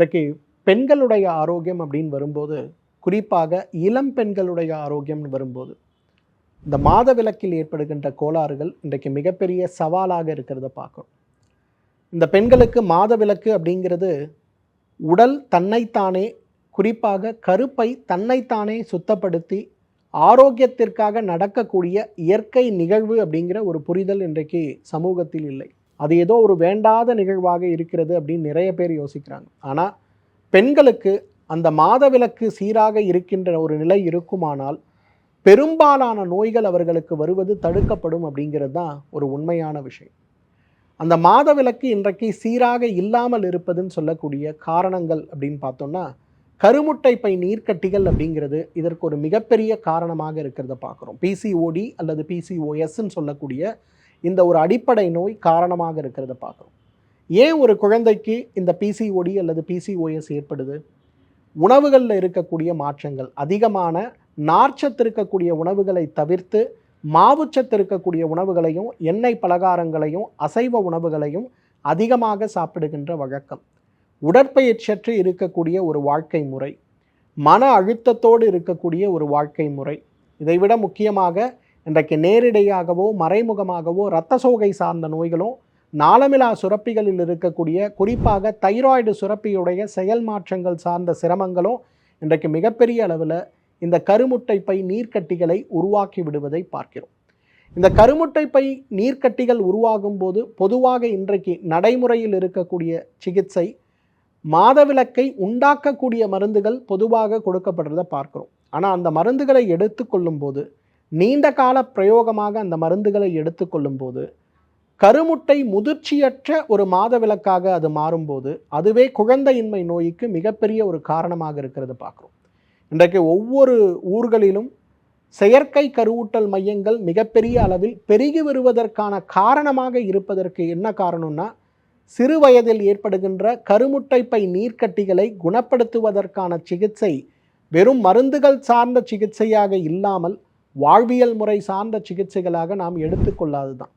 இன்றைக்கு பெண்களுடைய ஆரோக்கியம் அப்படின்னு வரும்போது குறிப்பாக இளம் பெண்களுடைய ஆரோக்கியம்னு வரும்போது இந்த மாத விளக்கில் ஏற்படுகின்ற கோளாறுகள் இன்றைக்கு மிகப்பெரிய சவாலாக இருக்கிறத பார்க்குறோம். இந்த பெண்களுக்கு மாத விளக்கு அப்படிங்கிறது உடல் தன்னைத்தானே குறிப்பாக கருப்பை தன்னைத்தானே சுத்தப்படுத்தி ஆரோக்கியத்திற்காக நடக்கக்கூடிய இயற்கை நிகழ்வு அப்படிங்கிற ஒரு புரிதல் இன்றைக்கு சமூகத்தில் இல்லை. அது ஏதோ ஒரு வேண்டாத நிகழ்வாக இருக்கிறது அப்படின்னு நிறைய பேர் யோசிக்கிறாங்க. ஆனால் பெண்களுக்கு அந்த மாதவிலக்கு சீராக இருக்கின்ற ஒரு நிலை இருக்குமானால் பெரும்பாலான நோய்கள் அவர்களுக்கு வருவது தடுக்கப்படும் அப்படிங்கிறது தான் ஒரு உண்மையான விஷயம். அந்த மாதவிலக்கு இன்றைக்கு சீராக இல்லாமல் இருப்பதுன்னு சொல்லக்கூடிய காரணங்கள் அப்படின்னு பார்த்தோம்னா கருமுட்டை பை நீர்க்கட்டிகள் அப்படிங்கிறது இதற்கு ஒரு மிகப்பெரிய காரணமாக இருக்கிறத பார்க்குறோம். பிசிஓடி அல்லது பிசிஓஎஸ்ன்னு சொல்லக்கூடிய இந்த ஒரு அடிப்படை நோய் காரணமாக இருக்கிறத பார்க்குறோம். ஏன் ஒரு குழந்தைக்கு இந்த பிசிஓடி அல்லது பிசிஓஎஸ் ஏற்படுது? உணவுகளில் இருக்கக்கூடிய மாற்றங்கள் அதிகமான நார்ச்சத்து இருக்கக்கூடிய உணவுகளை தவிர்த்து மாவுச்சத்து இருக்கக்கூடிய உணவுகளையும் எண்ணெய் பலகாரங்களையும் அசைவ உணவுகளையும் அதிகமாக சாப்பிடுகின்ற வழக்கம். உடற்பயிற்சியற்று இருக்கக்கூடிய ஒரு வாழ்க்கை முறை மன அழுத்தத்தோடு இருக்கக்கூடிய ஒரு வாழ்க்கை முறை. இதைவிட முக்கியமாக இன்றைக்கு நேரிடையாகவோ மறைமுகமாகவோ இரத்த சோகை சார்ந்த நோய்களும் நாளமிலா சுரப்பிகளில் இருக்கக்கூடிய குறிப்பாக தைராய்டு சுரப்பியுடைய செயல் மாற்றங்கள் சார்ந்த சிரமங்களும் இன்றைக்கு மிகப்பெரிய அளவில் இந்த கருமுட்டை பை நீர்க்கட்டிகளை உருவாக்கி விடுவதை பார்க்கிறோம். இந்த கருமுட்டை பை நீர்க்கட்டிகள் உருவாகும் போது பொதுவாக இன்றைக்கு நடைமுறையில் இருக்கக்கூடிய சிகிச்சை மாதவிலக்கை உண்டாக்கக்கூடிய மருந்துகள் பொதுவாக கொடுக்கப்படுறதை பார்க்குறோம். ஆனால் அந்த மருந்துகளை எடுத்துக்கொள்ளும் போது நீண்ட கால பிரயோகமாக அந்த மருந்துகளை எடுத்துக்கொள்ளும் போது கருமுட்டை முதிர்ச்சியற்ற ஒரு மாதவிலக்காக அது மாறும்போது அதுவே குழந்தையின்மை நோய்க்கு மிகப்பெரிய ஒரு காரணமாக இருக்கிறது பார்க்குறோம். இன்றைக்கு ஒவ்வொரு ஊர்களிலும் செயற்கை கருவூட்டல் மையங்கள் மிகப்பெரிய அளவில் பெருகி வருவதற்கான காரணமாக இருப்பதற்கு என்ன காரணம்னா சிறு வயதில் ஏற்படுகின்ற கருமுட்டைப்பை நீர்க்கட்டிகளை குணப்படுத்துவதற்கான சிகிச்சை வெறும் மருந்துகள் சார்ந்த சிகிச்சையாக இல்லாமல் வாழ்வியல் முறை சார்ந்த சிகிச்சைகளாக நாம் எடுத்துக்கொள்ளாது தான்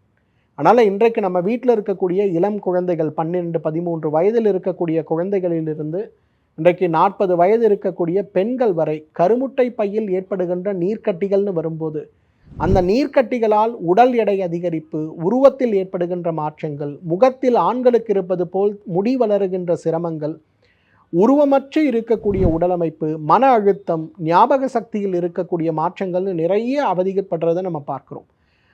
அதனால் இன்றைக்கு நம்ம வீட்டில் இருக்கக்கூடிய இளம் குழந்தைகள் பன்னிரெண்டு பதிமூன்று வயதில் இருக்கக்கூடிய குழந்தைகளிலிருந்து இன்றைக்கு நாற்பது வயது இருக்கக்கூடிய பெண்கள் வரை கருமுட்டை பையில் ஏற்படுகின்ற நீர்க்கட்டிகள்னு வரும்போது அந்த நீர்க்கட்டிகளால் உடல் எடை அதிகரிப்பு உருவத்தில் ஏற்படுகின்ற மாற்றங்கள் முகத்தில் ஆண்களுக்கு இருப்பது போல் முடி வளருகின்ற சிரமங்கள் உருவமற்று இருக்கக்கூடிய உடலமைப்பு மன அழுத்தம் ஞாபக சக்தியில் இருக்கக்கூடிய மாற்றங்கள்னு நிறைய அவதிக்கப்படுறதை நம்ம பார்க்குறோம்.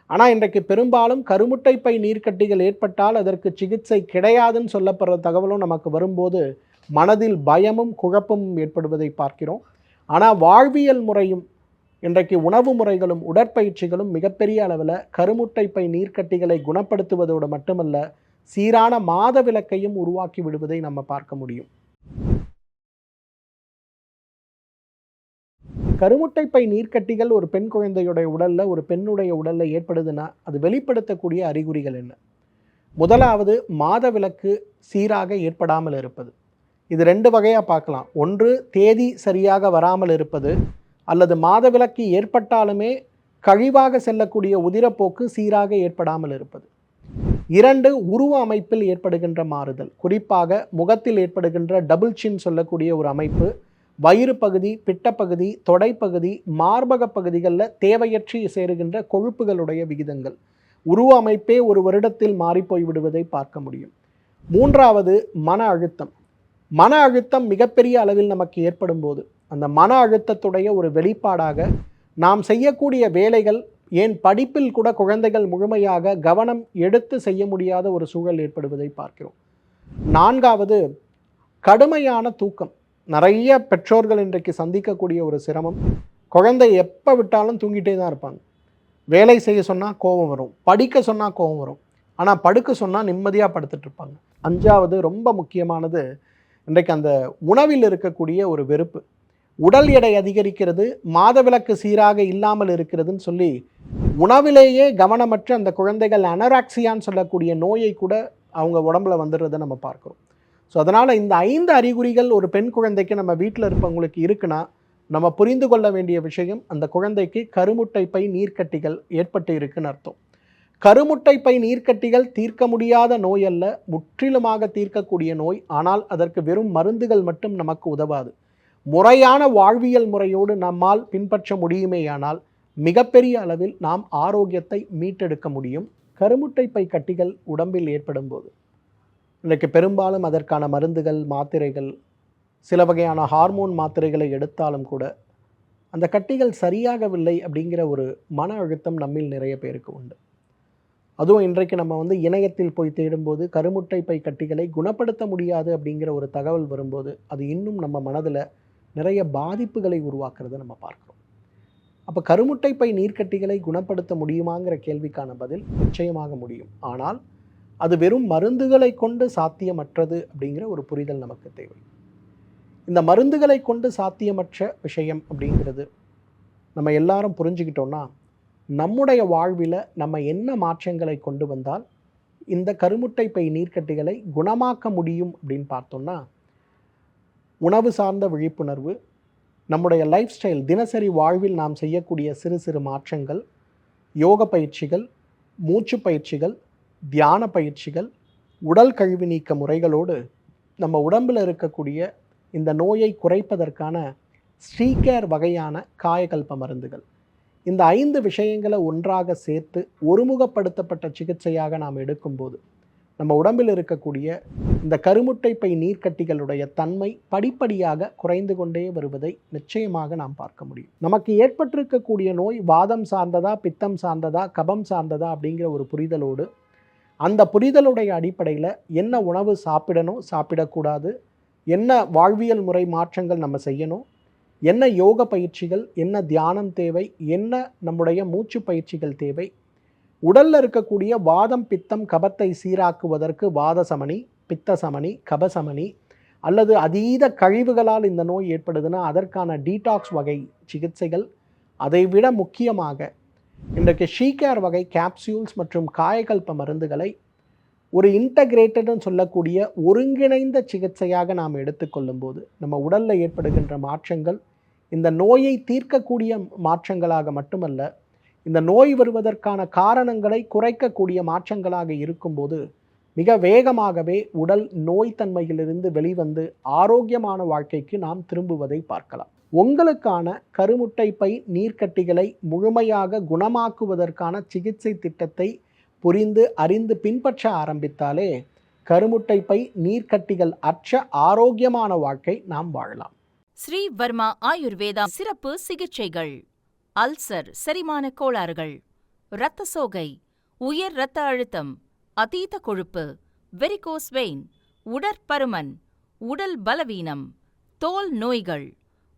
ஆனால் இன்றைக்கு பெரும்பாலும் கருமுட்டை பை நீர்க்கட்டிகள் ஏற்பட்டால் அதற்கு சிகிச்சை கிடையாதுன்னு சொல்லப்படுற தகவலும் நமக்கு வரும்போது மனதில் பயமும் குழப்பமும் ஏற்படுவதை பார்க்கிறோம். ஆனால் வாழ்வியல் முறையும் இன்றைக்கு உணவு முறைகளும் உடற்பயிற்சிகளும் மிகப்பெரிய அளவில் கருமுட்டை பை நீர்க்கட்டிகளை குணப்படுத்துவதோடு மட்டுமல்ல சீரான மாத விளக்கையும் உருவாக்கி விடுவதை நம்ம பார்க்க முடியும். கருமுட்டை பை நீர்க்கட்டிகள் ஒரு பெண் குழந்தையுடைய உடல்ல ஒரு பெண்ணுடைய உடல்ல ஏற்படுதுன்னா அது வெளிப்படுத்தக்கூடிய அறிகுறிகள் என்ன? முதலாவது மாத விளக்கு சீராக ஏற்படாமல் இருப்பது. இது ரெண்டு வகையாக பார்க்கலாம். ஒன்று தேதி சரியாக வராமல் இருப்பது அல்லது மாத விளக்கு ஏற்பட்டாலுமே கழிவாக செல்லக்கூடிய உதிரப்போக்கு சீராக ஏற்படாமல் இருப்பது. இரண்டு உருவ அமைப்பில் ஏற்படுகின்ற மாறுதல். குறிப்பாக முகத்தில் ஏற்படுகின்ற டபுள் சின் சொல்லக்கூடிய ஒரு அமைப்பு வயிறு பகுதி பிட்டப்பகுதி தொடைப்பகுதி மார்பக பகுதிகளில் தேவையற்றி சேருகின்ற கொழுப்புகளுடைய விகிதங்கள். உருவ அமைப்பே ஒரு வருடத்தில் மாறிப்போய் விடுவதை பார்க்க முடியும். மூன்றாவது மன அழுத்தம். மன அழுத்தம் மிகப்பெரிய அளவில் நமக்கு ஏற்படும் போது அந்த மன அழுத்தத்துடைய ஒரு வெளிப்பாடாக நாம் செய்யக்கூடிய வேலைகள் ஏன் படிப்பில் கூட குழந்தைகள் முழுமையாக கவனம் எடுத்து செய்ய முடியாத ஒரு சூழல் ஏற்படுவதை பார்க்கிறோம். நான்காவது கடுமையான தூக்கம். நிறைய பெற்றோர்கள் இன்றைக்கு சந்திக்கக்கூடிய ஒரு சிரமம். குழந்தை எப்போ விட்டாலும் தூங்கிட்டே தான் இருப்பாங்க. வேலை செய்ய சொன்னால் கோபம் வரும். படிக்க சொன்னால் கோபம் வரும். ஆனால் படுக்க சொன்னால் நிம்மதியாக படுத்துட்ருப்பாங்க அஞ்சாவது ரொம்ப முக்கியமானது இன்றைக்கு அந்த உணவில் இருக்கக்கூடிய ஒரு வெறுப்பு. உடல் எடை அதிகரிக்கிறது மாதவிலக்கு சீராக இல்லாமல் இருக்கிறதுன்னு சொல்லி உணவிலேயே கவனமற்ற அந்த குழந்தைகள் அனராக்சியான்னு சொல்லக்கூடிய நோயை கூட அவங்க உடம்புல வந்துடுறதை நம்ம பார்க்குறோம். ஸோ அதனால் இந்த ஐந்து அறிகுறிகள் ஒரு பெண் குழந்தைக்கு நம்ம வீட்டில் இருப்பவங்களுக்கு இருக்குன்னா நம்ம புரிந்து கொள்ள வேண்டிய விஷயம் அந்த குழந்தைக்கு கருமுட்டை பை நீர்க்கட்டிகள் ஏற்பட்டு இருக்குன்னு அர்த்தம். கருமுட்டை பை நீர்க்கட்டிகள் தீர்க்க முடியாத நோய் அல்ல முற்றிலுமாக தீர்க்கக்கூடிய நோய் ஆனால் அதற்கு வெறும் மருந்துகள் மட்டும் நமக்கு உதவாது. முறையான வாழ்வியல் முறையோடு நம்மால் பின்பற்ற முடியுமேயானால் மிகப்பெரிய அளவில் நாம் ஆரோக்கியத்தை மீட்டெடுக்க முடியும். கருமுட்டை பை கட்டிகள் உடம்பில் ஏற்படும் போது இன்றைக்கு பெரும்பாலும் அதற்கான மருந்துகள் மாத்திரைகள் சில வகையான ஹார்மோன் மாத்திரைகளை எடுத்தாலும் கூட அந்த கட்டிகள் சரியாகவில்லை அப்படிங்கிற ஒரு மன அழுத்தம் நம்மில் நிறைய பேருக்கு உண்டு. அதுவும் இன்றைக்கு நம்ம வந்து இணையத்தில் போய் தேடும்போது கருமுட்டை பை கட்டிகளை குணப்படுத்த முடியாது அப்படிங்கிற ஒரு தகவல் வரும்போது அது இன்னும் நம்ம மனதில் நிறைய பாதிப்புகளை உருவாக்குறத நம்ம பார்க்குறோம். அப்போ கருமுட்டை பை நீர்க்கட்டிகளை குணப்படுத்த முடியுமாங்கிற கேள்விக்கான பதில் நிச்சயமாக முடியும். ஆனால் அது வெறும் மருந்துகளை கொண்டு சாத்தியமற்றது அப்படிங்கிற ஒரு புரிதல் நமக்கு தேவை. இந்த மருந்துகளை கொண்டு சாத்தியமற்ற விஷயம் அப்படிங்கிறது நம்ம எல்லாரும் புரிஞ்சுக்கிட்டோம்னா நம்முடைய வாழ்வில் நம்ம என்ன மாற்றங்களை கொண்டு வந்தால் இந்த கருமுட்டை பை நீர்க்கட்டிகளை குணமாக்க முடியும் அப்படின்னு பார்த்தோம்னா உணவு சார்ந்த விழிப்புணர்வு நம்முடைய லைஃப் ஸ்டைல் தினசரி வாழ்வில் நாம் செய்யக்கூடிய சிறு சிறு மாற்றங்கள் யோக பயிற்சிகள் மூச்சு பயிற்சிகள் தியான பயிற்சிகள் உடல் கழிவு நீக்க முறைகளோடு நம்ம உடம்பில் இருக்கக்கூடிய இந்த நோயை குறைப்பதற்கான ஸ்ரீகேர் வகையான காயகல்ப மருந்துகள். இந்த ஐந்து விஷயங்களை ஒன்றாக சேர்த்து ஒருமுகப்படுத்தப்பட்ட சிகிச்சையாக நாம் எடுக்கும்போது நம்ம உடம்பில் இருக்கக்கூடிய இந்த கருமுட்டை பை நீர்க்கட்டிகளுடைய தன்மை படிப்படியாக குறைந்து கொண்டே வருவதை நிச்சயமாக நாம் பார்க்க முடியும். நமக்கு ஏற்பட்டிருக்கக்கூடிய நோய் வாதம் சார்ந்ததா பித்தம் சார்ந்ததா கபம் சார்ந்ததா அப்படிங்கிற ஒரு புரிதலோடு அந்த புரிதலுடைய அடிப்படையில் என்ன உணவு சாப்பிடணும் சாப்பிடக்கூடாது என்ன வாழ்வியல் முறை மாற்றங்கள் நம்ம செய்யணும் என்ன யோக பயிற்சிகள் என்ன தியானம் தேவை என்ன நம்முடைய மூச்சு பயிற்சிகள் தேவை உடலில் இருக்கக்கூடிய வாதம் பித்தம் கபத்தை சீராக்குவதற்கு வாத சமணி பித்த சமணி கபசமணி அல்லது அதீத கழிவுகளால் இந்த நோய் ஏற்படுதுன்னா அதற்கான டீடாக்ஸ் வகை சிகிச்சைகள் அதைவிட முக்கியமாக இன்றைக்கு ஷீகேர் வகை கேப்சியூல்ஸ் மற்றும் காயகல்ப மருந்துகளை ஒரு இன்டகிரேட்டட்னு சொல்லக்கூடிய ஒருங்கிணைந்த சிகிச்சையாக நாம் எடுத்துக்கொள்ளும்போது நம்ம உடலில் ஏற்படுகின்ற மாற்றங்கள் இந்த நோயை தீர்க்கக்கூடிய மாற்றங்களாக மட்டுமல்ல இந்த நோய் வருவதற்கான காரணங்களை குறைக்கக்கூடிய மாற்றங்களாக இருக்கும்போது மிக வேகமாகவே உடல் நோய்த்தன்மையிலிருந்து வெளிவந்து ஆரோக்கியமான வாழ்க்கைக்கு நாம் திரும்புவதை பார்க்கலாம். உங்களுக்கான கருமுட்டை பை நீர்க்கட்டிகளை முழுமையாக குணமாக்குவதற்கான சிகிச்சை திட்டத்தை புரிந்து அறிந்து பின்பற்ற ஆரம்பித்தாலே கருமுட்டை பை நீர்க்கட்டிகள் அற்ற ஆரோக்கியமான வாழ்க்கை நாம் வாழலாம். ஸ்ரீ வர்மா ஆயுர்வேதா சிறப்பு சிகிச்சைகள். அல்சர் செரிமான கோளாறுகள். இரத்த சோகை உயர் இரத்த அழுத்தம் அதீத கொழுப்பு வெரிகோஸ் வெயின் உடற்பருமன் உடல் பலவீனம் தோல் நோய்கள்.